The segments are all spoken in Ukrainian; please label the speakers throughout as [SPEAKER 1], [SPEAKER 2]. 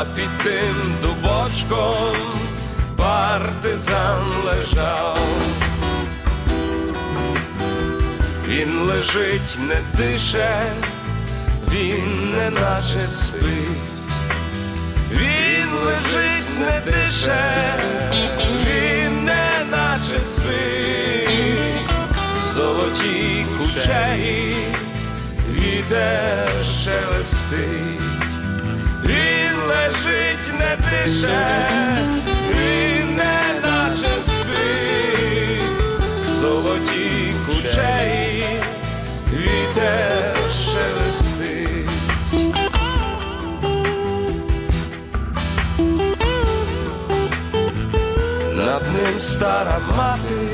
[SPEAKER 1] а під тим дубочком партизан лежав. Він лежить, не дише, він не наче спить. Він лежить, не дише, він не наче спить. Золоті кучері, вітер шелестить. Лежить, не дише, він не наче спить. Золоті кучері, вітер шелестить. Над ним стара мати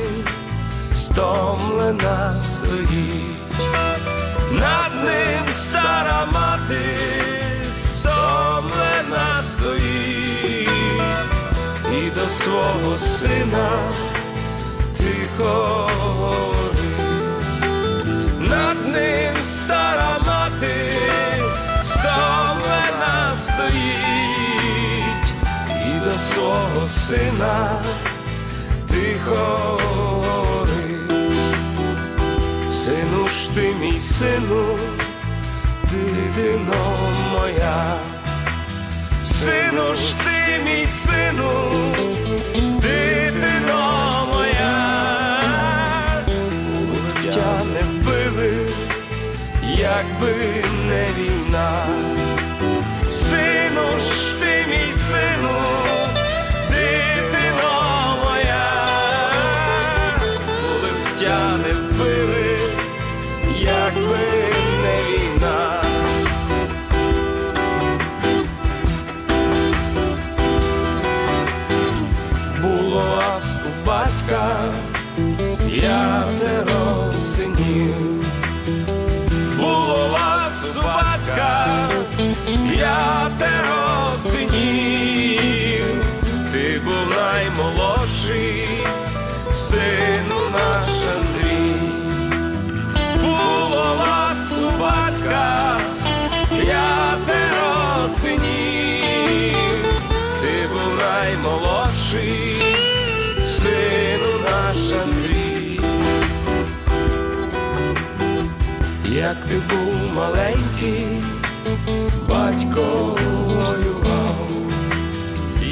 [SPEAKER 1] стомлена стоїть, над ним стара мати сина тихо говорить. над ним стара мати стомлена стоїть, і до свого сина тихо говорить. Сину ж ти мій сину, дитино моя, сину ж ти мій сину, якби не війна. Сину ж ти мій сину, дитино моя, коли б тя п'ятеро синів, ти був наймолодший, сину наш Андрій. Було вас у батька п'ятеро синів, ти був наймолодший, сину наш Андрій. Як ти був маленький, батько воював,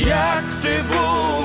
[SPEAKER 1] як ти був